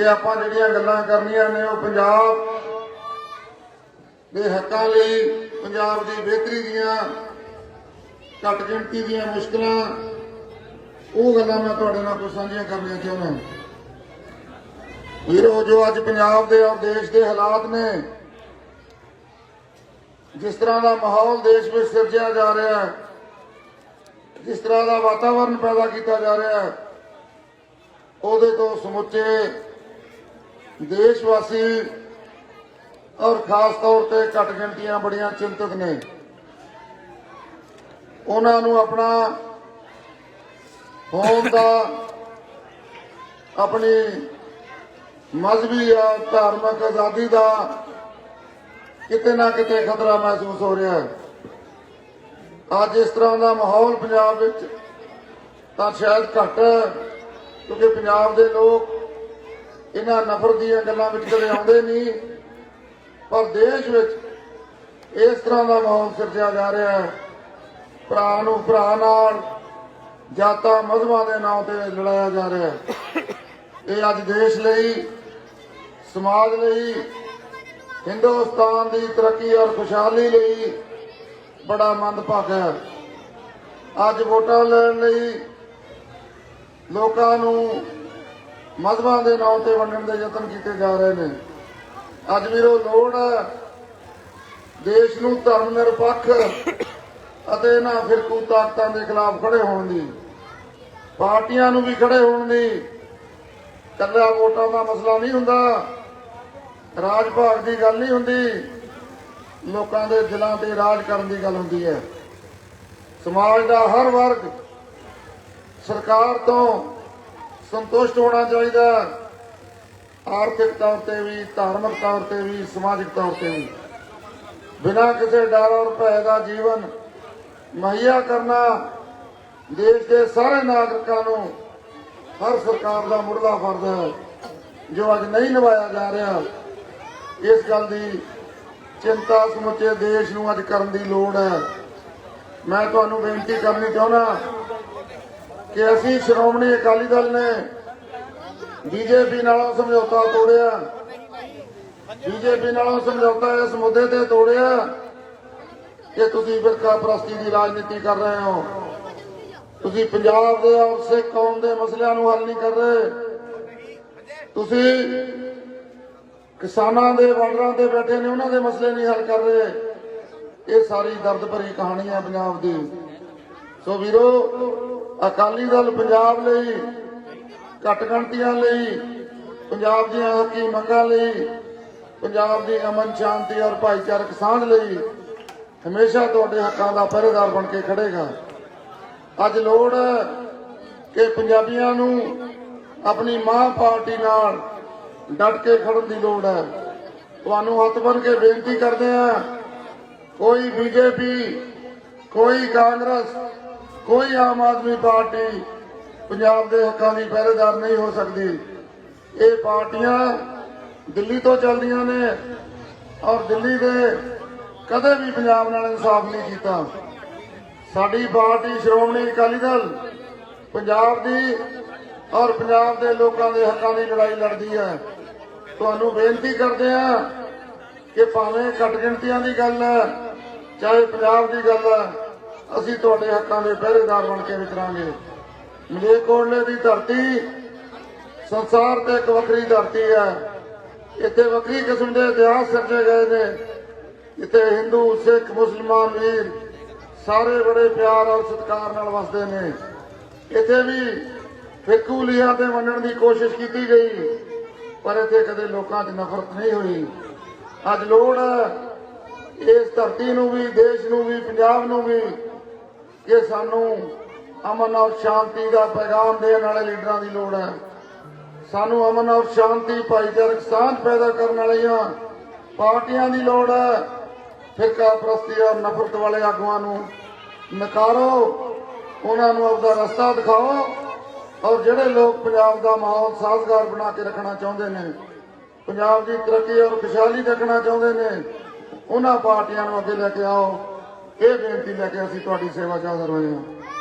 ਕਿ ਆਪਾਂ ਜਿਹੜੀਆਂ ਗੱਲਾਂ ਕਰਨੀਆਂ ਨੇ ਉਹ ਪੰਜਾਬ ਦੇ ਹੱਕਾਂ ਲਈ, ਪੰਜਾਬ ਦੀ ਬਿਹਤਰੀ ਦੀਆਂ ਘੱਟ ਗਿਣਤੀ ਦੀਆਂ ਮੁਸ਼ਕਲਾਂ, ਉਹ ਗੱਲਾਂ ਮੈਂ ਤੁਹਾਡੇ ਨਾਲ ਕੁਝ ਸਾਂਝੀਆਂ ਕਰਨੀਆਂ ਚਾਹੁੰਦਾ ਵੀਰੋ, ਜੋ ਅੱਜ ਪੰਜਾਬ ਦੇ ਔਰ ਦੇਸ਼ ਦੇ ਹਾਲਾਤ ਨੇ, ਜਿਸ ਤਰ੍ਹਾਂ ਦਾ ਮਾਹੌਲ ਦੇਸ਼ ਵਿੱਚ ਸਿਰਜਿਆ ਜਾ ਰਿਹਾ ਹੈ, ਜਿਸ ਤਰ੍ਹਾਂ ਦਾ ਵਾਤਾਵਰਣ ਪੈਦਾ ਕੀਤਾ ਜਾ ਰਿਹਾ ਹੈ, ਉਹਦੇ ਤੋਂ ਸਮੁੱਚੇ ਦੇਸ਼ ਵਾਸੀ ਔਰ ਖਾਸ ਤੌਰ ਤੇ ਘੱਟ ਗਿਣਤੀਆਂ ਬੜੀਆਂ ਚਿੰਤਤ ਨੇ। ਉਹਨਾਂ ਨੂੰ ਆਪਣਾ ਹੋਣ ਦਾ ਆਪਣੀ ਮਜ਼ਹਬੀ ਆ ਧਾਰਮਿਕ ਆਜ਼ਾਦੀ ਦਾ ਕਿਤੇ ਨਾ ਕਿਤੇ ਖਤਰਾ ਮਹਿਸੂਸ ਹੋ ਰਿਹਾ ਹੈ। ਅੱਜ ਇਸ ਤਰ੍ਹਾਂ ਦਾ ਮਾਹੌਲ ਪੰਜਾਬ ਵਿੱਚ ਤਾਂ ਸ਼ਾਇਦ ਘੱਟ ਹੈ, ਕਿਉਂਕਿ ਪੰਜਾਬ ਦੇ ਲੋਕ ਇਹਨਾਂ ਨਫ਼ਰਤ ਦੀਆਂ ਗੱਲਾਂ ਵਿੱਚ ਕਦੇ ਆਉਂਦੇ ਨਹੀਂ। ਪਰ ਦੇਸ਼ ਵਿੱਚ ਇਸ ਤਰ੍ਹਾਂ ਦਾ ਮਾਹੌਲ ਸਿਰਜਿਆ ਜਾ ਰਿਹਾ ਹੈ। ਭਰਾ ਨੂੰ ਭਰਾ ਨਾਲ ਜਾਤਾਂ, ਮਜ਼ਹਬਾਂ ਦੇ ਨਾਂ ਤੇ ਲੜਾਇਆ ਜਾ ਰਿਹਾ ਹੈ। ਇਹ ਅੱਜ ਦੇਸ਼ ਲਈ, ਸਮਾਜ ਲਈ, ਹਿੰਦੁਸਤਾਨ ਦੀ ਤਰੱਕੀ ਔਰ ਖੁਸ਼ਹਾਲੀ ਲਈ ਬੜਾ ਮੰਦਭਾਗਾ ਹੈ। ਅੱਜ ਵੋਟਾਂ ਲੈਣ ਲਈ ਲੋਕਾਂ ਨੂੰ ਮਜ਼ਹਬਾਂ ਦੇ ਨਾਂ ਤੇ ਵੰਡਣ ਦੇ ਯਤਨ ਕੀਤੇ ਜਾ ਰਹੇ ਨੇ। ਅੱਜ ਵੀਰੋ, ਲੋੜ ਹੈ। ਦੇਸ਼ ਨੂੰ ਧਰਮ ਨਿਰਪੱਖ ਅਤੇ ਨਾ ਫਿਰਕੂ ਤਾਕਤਾਂ ਦੇ ਖਿਲਾਫ ਖੜੇ ਹੋਣ ਦੀ, ਪਾਰਟੀਆਂ ਨੂੰ ਵੀ ਖੜੇ ਹੋਣ ਦੀ ਕੱਲਾ ਵੋਟਾਂ ਦਾ ਮਸਲਾ ਨਹੀਂ ਹੁੰਦਾ। ਰਾਜ ਭਾਗ ਦੀ ਗੱਲ ਨਹੀਂ ਹੁੰਦੀ। ਲੋਕਾਂ ਦੇ ਦਿਲਾਂ ਤੇ ਰਾਜ ਕਰਨ ਦੀ ਗੱਲ ਹੁੰਦੀ ਹੈ। ਸਮਾਜ ਦਾ ਹਰ ਵਰਗ ਸਰਕਾਰ ਤੋਂ ਸੰਤੁਸ਼ਟ ਹੋਣਾ ਚਾਹੀਦਾ। ਆਰਥਿਕ ਤੌਰ ਤੇ ਵੀ, ਧਾਰਮਿਕ ਤੌਰ ਤੇ ਵੀ, ਸਮਾਜਿਕ ਤੌਰ ਤੇ ਵੀ। ਬਿਨਾਂ ਕਿਸੇ ਡਰ ਔਰ ਭੈ ਦਾ ਜੀਵਨ ਮੁਹੱਈਆ ਕਰਨਾ ਦੇਸ਼ ਦੇ ਸਾਰੇ ਨਾਗਰਿਕਾਂ ਨੂੰ ਹਰ ਸਰਕਾਰ ਦਾ ਮੁੱਢਲਾ ਫਰਜ਼ ਹੈ, ਜੋ ਅੱਜ ਨਹੀਂ ਨਿਭਾਇਆ ਜਾ ਰਿਹਾ। ਇਸ ਗੱਲ ਦੀ ਚਿੰਤਾ ਸਮੁੱਚੇ ਦੇਸ਼ ਨੂੰ ਅੱਜ ਕਰਨ ਦੀ ਲੋੜ ਹੈ। ਮੈਂ ਤੁਹਾਨੂੰ ਬੇਨਤੀ ਕਰਨੀ ਚਾਹੁੰਦਾ ਕਿ ਅਸੀਂ ਸ਼੍ਰੋਮਣੀ ਅਕਾਲੀ ਦਲ ਨੇ ਬੀਜੇਪੀ ਨਾਲੋਂ ਸਮਝੌਤਾ ਤੋੜਿਆ। ਬੀਜੇਪੀ ਨਾਲੋਂ ਸਮਝੌਤਾ ਇਸ ਮੁੱਦੇ ਤੇ ਤੋੜਿਆ ਕਿ ਤੁਸੀਂ ਫਿਰਕਾ ਪ੍ਰਸਤੀ ਦੀ ਰਾਜਨੀਤੀ ਕਰ ਰਹੇ ਹੋ। ਤੁਸੀਂ ਪੰਜਾਬ ਦੇ ਔਰ ਸਿੱਖ ਕੌਮ ਦੇ ਮਸਲਿਆਂ ਨੂੰ ਹੱਲ ਨਹੀਂ ਕਰ ਰਹੇ। ਤੁਸੀਂ ਕਿਸਾਨਾਂ ਦੇ ਬਾਰਡਰਾਂ ਤੇ ਬੈਠੇ ਨੇ, ਉਹਨਾਂ ਦੇ ਮਸਲੇ ਨਹੀਂ ਹੱਲ ਕਰ ਰਹੇ। ਇਹ ਸਾਰੀ ਦਰਦ ਭਰੀ ਕਹਾਣੀ ਹੈ ਪੰਜਾਬ ਦੀ। ਸੋ ਵੀਰੋ ਅਕਾਲੀ ਦਲ ਪੰਜਾਬ ਲਈ ਘੱਟ ਗਿਣਤੀਆਂ ਲਈ, ਪੰਜਾਬ ਦੀਆਂ ਹੱਕੀ ਮੰਗਾਂ ਲਈ, ਪੰਜਾਬ ਦੀ ਅਮਨ, ਸ਼ਾਂਤੀ ਔਰ ਭਾਈਚਾਰਕ ਸਾਂਝ ਲਈ ਹਮੇਸ਼ਾ ਤੁਹਾਡੇ ਹੱਕਾਂ ਦਾ ਪਹਿਰੇਦਾਰ ਬਣ ਕੇ ਖੜੇਗਾ। ਅੱਜ ਲੋੜ ਹੈ ਕਿ ਪੰਜਾਬੀਆਂ ਨੂੰ ਆਪਣੀ ਮਾਂ ਪਾਰਟੀ ਨਾਲ ਡਟ ਕੇ ਖੜਨ ਦੀ ਲੋੜ ਹੈ। ਤੁਹਾਨੂੰ ਹੱਥ ਬੰਨ ਕੇ ਬੇਨਤੀ ਕਰਦੇ ਆ ਕੋਈ ਬੀਜੇਪੀ, ਕੋਈ ਕਾਂਗਰਸ ਕੋਈ ਆਮ ਆਦਮੀ ਪਾਰਟੀ ਪੰਜਾਬ ਦੇ ਹੱਕਾਂ ਦੀ ਪਹਿਰੇਦਾਰ ਨਹੀਂ ਹੋ ਸਕਦੀ। ਇਹ ਪਾਰਟੀਆਂ ਦਿੱਲੀ ਤੋਂ ਚੱਲਦੀਆਂ ਨੇ ਔਰ ਦਿੱਲੀ ਦੇ ਕਦੇ ਵੀ ਪੰਜਾਬ ਨਾਲ ਇਨਸਾਫ ਨਹੀਂ ਕੀਤਾ। ਸਾਡੀ ਪਾਰਟੀ ਸ਼੍ਰੋਮਣੀ ਅਕਾਲੀ ਦਲ ਪੰਜਾਬ ਦੀ ਔਰ ਪੰਜਾਬ ਦੇ ਲੋਕਾਂ ਦੇ ਹੱਕਾਂ ਦੀ ਲੜਾਈ ਲੜਦੀ ਹੈ। ਤੁਹਾਨੂੰ ਬੇਨਤੀ ਕਰਦੇ ਆ ਕਿ ਭਾਵੇਂ ਘੱਟ ਗਿਣਤੀਆਂ ਦੀ ਗੱਲ ਹੈ, ਚਾਹੇ ਪੰਜਾਬ ਦੀ ਗੱਲ ਹੈ ਅਸੀਂ ਤੁਹਾਡੇ ਹੱਕਾਂ ਦੇ ਪਹਿਰੇਦਾਰ ਬਣ ਕੇ ਵਿਚਰਾਂਗੇ। ਮਲੇਰਕੋਟਲੇ ਦੀ ਧਰਤੀ ਸੰਸਾਰ ਤੇ ਇੱਕ ਵੱਖਰੀ ਧਰਤੀ ਹੈ। ਇੱਥੇ ਵੱਖਰੀ ਕਿਸਮ ਦੇ ਇਤਿਹਾਸ ਸਿਰਜੇ ਗਏ ਨੇ। ਇੱਥੇ ਹਿੰਦੂ, ਸਿੱਖ, ਮੁਸਲਮਾਨ, ਵੀਰ ਸਾਰੇ ਬੜੇ ਪਿਆਰ ਔਰ ਸਤਿਕਾਰ ਨਾਲ ਵਸਦੇ ਨੇ। ਇੱਥੇ ਵੀ ਫਿਰਕੂ ਲਿਆ ਤੇ ਵੰਡਣ ਦੀ ਕੋਸ਼ਿਸ਼ ਕੀਤੀ ਗਈ, ਪਰ ਇੱਥੇ ਕਦੇ ਲੋਕਾਂ 'ਚ ਨਫ਼ਰਤ ਨਹੀਂ ਹੋਈ। ਅੱਜ ਲੋੜ ਹੈ ਇਸ ਧਰਤੀ ਨੂੰ ਵੀ, ਦੇਸ਼ ਨੂੰ ਵੀ, ਪੰਜਾਬ ਨੂੰ ਵੀ ਕਿ ਸਾਨੂੰ ਅਮਨ ਔਰ ਸ਼ਾਂਤੀ ਦਾ ਪੈਗਾਮ ਦੇਣ ਵਾਲੇ ਲੀਡਰਾਂ ਦੀ ਲੋੜ ਹੈ, ਸਾਨੂੰ ਅਮਨ ਔਰ ਸ਼ਾਂਤੀ, ਭਾਈਚਾਰਕ ਸਾਂਝ ਪੈਦਾ ਕਰਨ ਵਾਲੀਆਂ ਪਾਰਟੀਆਂ ਦੀ ਲੋੜ ਹੈ। ਫਿਰਕਾ ਪ੍ਰਸਤੀ ਔਰ ਨਫ਼ਰਤ ਵਾਲੇ ਆਗੂਆਂ ਨੂੰ ਨਕਾਰੋ, ਉਹਨਾਂ ਨੂੰ ਆਪਦਾ ਰਸਤਾ ਦਿਖਾਓ ਔਰ ਜਿਹੜੇ ਲੋਕ ਪੰਜਾਬ ਦਾ ਮਾਹੌਲ ਸਾਜ਼ਗਾਰ ਬਣਾ ਕੇ ਰੱਖਣਾ ਚਾਹੁੰਦੇ ਨੇ, ਪੰਜਾਬ ਦੀ ਤਰੱਕੀ ਔਰ ਖੁਸ਼ਹਾਲੀ ਦੇਖਣਾ ਚਾਹੁੰਦੇ ਨੇ, ਉਹਨਾਂ ਪਾਰਟੀਆਂ ਨੂੰ ਅੱਗੇ ਲੈ ਕੇ ਆਓ। ਇਹ ਬੇਨਤੀ ਲੈ ਕੇ ਅਸੀਂ ਤੁਹਾਡੀ ਸੇਵਾ 'ਚ ਹਾਜ਼ਰ ਹੋਏ ਹਾਂ।